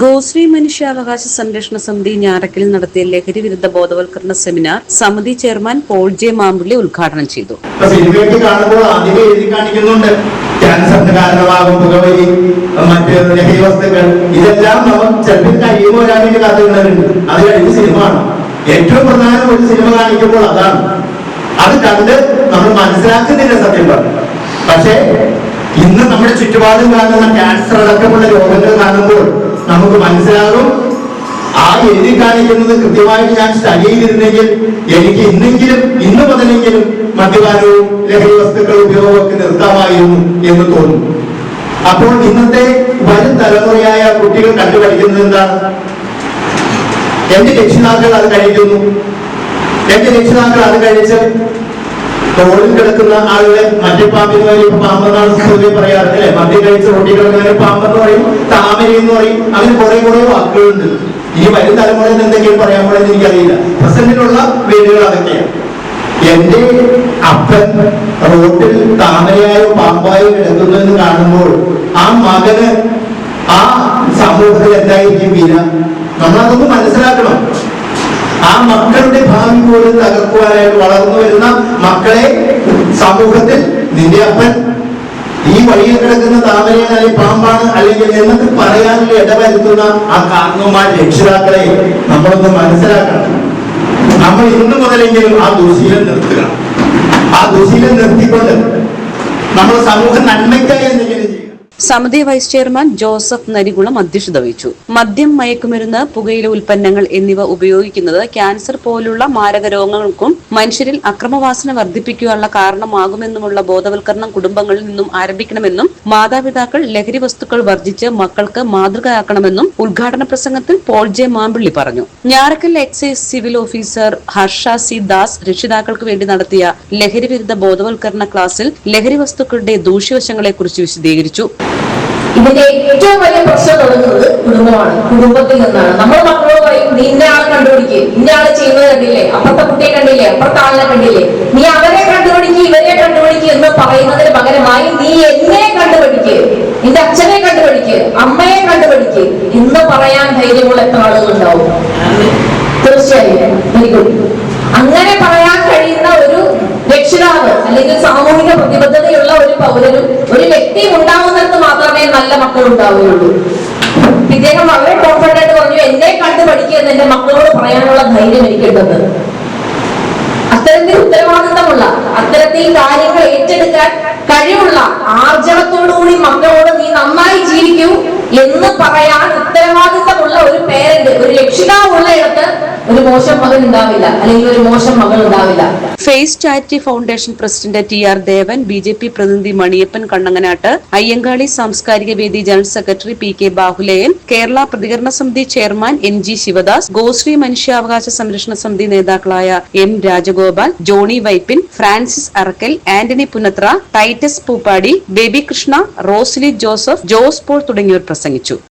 ഗോശ്രീ മനുഷ്യാവകാശ സംരക്ഷണ സമിതി ഞാറക്കിൽ നടത്തിയ ലഹരി വിരുദ്ധ ബോധവൽക്കരണ സെമിനാർ സമിതി ചെയർമാൻ പോൾ ജെ മാമ്പുള്ളി ഉദ്ഘാടനം ചെയ്തു. ഇപ്പൊ സിനിമയൊക്കെ കാണുമ്പോൾ ആദ്യമേ കാണിക്കുന്നുണ്ട്. ക്യാൻസറിന് കാരണമാകും പുകവലി മറ്റ് ലഹരി വസ്തുക്കൾ. ഇതെല്ലാം നമ്മൾ ചിലപ്പോൾ കഴിയുമ്പോൾ ഒരാളിന്റെ കഥകളുണ്ട് അത് കഴിഞ്ഞ് സിനിമ ഏറ്റവും പ്രധാനം ഒരു സിനിമ കാണിക്കുമ്പോൾ അതാണ്. അത് കണ്ട് നമ്മൾ മനസ്സിലാക്കുന്നില്ല സത്യം പറഞ്ഞു പക്ഷേ ഇന്ന് നമ്മുടെ ചുറ്റുപാടും കാണുന്ന ക്യാൻസർ അടക്കമുള്ള രോഗങ്ങൾ കാണുമ്പോൾ നമുക്ക് മനസ്സിലാകും. ആ എഴുതി കാണിക്കുന്നത് കൃത്യമായിട്ട് ഞാൻ സ്റ്റഡി ചെയ്തിരുന്നെങ്കിൽ എനിക്ക് ഇന്നെങ്കിലും ഇന്ന് മുതലെങ്കിലും മദ്യപാനവും ലഹരി വസ്തുക്കൾ ഉപയോഗമൊക്കെ നിർത്താമായിരുന്നു എന്ന് തോന്നുന്നു അപ്പോൾ ഇന്നത്തെ വരും തലമുറയായ കുട്ടികൾ കണ്ടുപഠിക്കുന്നത് എന്താണ് എന്റെ രക്ഷിതാക്കൾ അത് കഴിക്കുന്നു. എന്റെ രക്ഷിതാക്കൾ അത് കഴിച്ച് റോഡിൽ കിടക്കുന്ന ആളുകളെ മദ്യപ്പാമ്പിന് പാമ്പിന് പാമ്പെന്നാണ് പൊതുവെ പറയാറ് അല്ലെ? മദ്യം കഴിച്ച റോഡിൽ കിടക്കുന്നതിന് പാമ്പെന്ന് പറയും. പറയും അങ്ങനെ കുറെ കുറെ വാക്കുകളുണ്ട്. ഈ വരും തലമുറയിൽ എന്തെങ്കിലും പറയാൻ പോലെന്ന് എനിക്കറിയില്ല. പ്രസന്റിലുള്ള വേരുകൾ അതൊക്കെയാണ്. എന്റെ അപ്പൻ റോഡിൽ താമരയായോ പാമ്പായോ കിടക്കുന്നതെന്ന് കാണുമ്പോൾ ആ മകന് ആ സമൂഹത്തിൽ എന്തായിരിക്കും വീര നമ്മളതൊന്ന് മനസ്സിലാക്കണം. ആ മക്കളുടെ ഭാവി പോലും തകർക്കുവാനായിട്ട് വളർന്നു വരുന്ന മക്കളെ സമൂഹത്തിൽ നിന്റെ അപ്പൻ ഈ വഴിയിൽ കിടക്കുന്ന താമരയാണ് പാമ്പാണ് അല്ലെങ്കിൽ എന്നൊക്കെ പറയാനുള്ള ഇടവരുത്തുന്ന ആ കാരണവന്മാർ രക്ഷിതാക്കളെ നമ്മളൊന്ന് മനസ്സിലാക്കണം. നമ്മൾ ഇന്നു മുതലെങ്കിലും ആ ദുശീലം നിർത്തുക. ആ ദുശീലം നിർത്തിക്കൊണ്ട് നമ്മൾ സമൂഹ നന്മയ്ക്കായി എന്തെങ്കിലും സമിതി വൈസ് ചെയർമാൻ ജോസഫ് നരികുളം അധ്യക്ഷത വഹിച്ചു. മദ്യം മയക്കുമരുന്ന് പുകയില ഉൽപ്പന്നങ്ങൾ എന്നിവ ഉപയോഗിക്കുന്നത് ക്യാൻസർ പോലുള്ള മാരക രോഗങ്ങൾക്കും മനുഷ്യരിൽ അക്രമവാസന വർദ്ധിപ്പിക്കുവാനുള്ള കാരണമാകുമെന്നുമുള്ള ബോധവൽക്കരണം കുടുംബങ്ങളിൽ നിന്നും ആരംഭിക്കണമെന്നും മാതാപിതാക്കൾ ലഹരി വസ്തുക്കൾ വർജിച്ച് മക്കൾക്ക് മാതൃകയാക്കണമെന്നും ഉദ്ഘാടന പ്രസംഗത്തിൽ പോൾ ജെ മാമ്പിള്ളി പറഞ്ഞു. Njarakkal excise civil officer Harsha C Das രക്ഷിതാക്കൾക്ക് വേണ്ടി നടത്തിയ ലഹരി വിരുദ്ധ ബോധവൽക്കരണ ക്ലാസ്സിൽ ലഹരി വസ്തുക്കളുടെ ദൂഷ്യവശങ്ങളെക്കുറിച്ച് വിശദീകരിച്ചു. ഇതിന്റെ ഏറ്റവും വലിയ പ്രശ്നം തുടങ്ങുന്നത് കുടുംബമാണ്. കുടുംബത്തിൽ നിന്നാണ്. നമ്മൾ മക്കളോട് പറയും നീ ഇന്ന ആളെ കണ്ടുപിടിക്കുക ഇന്ന ചെയ്യുന്നത് കണ്ടില്ലേ? അപ്പുറത്തെ കുട്ടിയെ കണ്ടില്ലേ? അപ്പുറത്തെ ആളിനെ കണ്ടില്ലേ? നീ അവരെ കണ്ടുപിടിക്കുക ഇവരെ കണ്ടുപിടിക്കുക എന്ന് പറയുന്നതിന് പകരമായി നീ എന്നെ കണ്ടുപിടിക്കുക നിന്റെ അച്ഛനെ കണ്ടുപിടിക്കുക അമ്മയെ കണ്ടുപിടിക്കുക എന്ന് പറയാൻ ധൈര്യമുള്ള എത്ര ആളുകളുണ്ടാവും? തീർച്ചയായും. വെരി അങ്ങനെ പറയാൻ കഴിയുന്ന ഒരു രക്ഷിതാവ് അല്ലെങ്കിൽ സാമൂഹിക പ്രതിബദ്ധതയുള്ള ഒരു പൗരനും ഒരു വ്യക്തിയും ഉണ്ടാവുന്നിടത്ത് മാത്രമേ നല്ല മക്കൾ ഉണ്ടാവുകയുള്ളൂ ഇദ്ദേഹം വളരെ കോൺഫിഡന്റ് ആയിട്ട് പറഞ്ഞു എന്നെ കണ്ട് പഠിക്കുക എന്ന് എന്റെ മക്കളോട് പറയാനുള്ള ധൈര്യം എനിക്കുണ്ടെന്ന്. അത്തരത്തിൽ ഉത്തരവാദിത്തമുള്ള അത്തരത്തിൽ കാര്യങ്ങൾ ഏറ്റെടുക്കാൻ കഴിവുള്ള ആർജവത്തോടുകൂടി മക്കളോട് നീ നന്നായി ജീവിക്കൂ എന്ന് പറയാൻ ഉത്തരവാദിത്തമുള്ള ഒരു പേരന്റ് ഒരു രക്ഷിതാവുള്ള ഇടത്ത് ഒരു മോശം മകൻ ഉണ്ടാവില്ല. അല്ലെങ്കിൽ ഒരു മോശം മകൾ ഉണ്ടാവില്ല. Face charity foundation president T R Devan B J P പ്രതിനിധി മണിയപ്പൻ കണ്ണങ്ങനാട്ട് അയ്യങ്കാളി സാംസ്കാരിക വേദി general secretary P K Bahuleyan Kerala പ്രതികരണ സമിതി chairman N G Sivadas Goshree മനുഷ്യാവകാശ സംരക്ഷണ സമിതി നേതാക്കളായ എം രാജഗോപാൽ ജോണി വൈപ്പിൻ ഫ്രാൻസിസ് അറക്കൽ ആന്റണി പുനത്ര ടൈറ്റസ് പൂപ്പാടി ബേബി കൃഷ്ണ റോസ്ലി ജോസഫ് ജോസ് പോൾ തുടങ്ങിയവർ പ്രസംഗിച്ചു.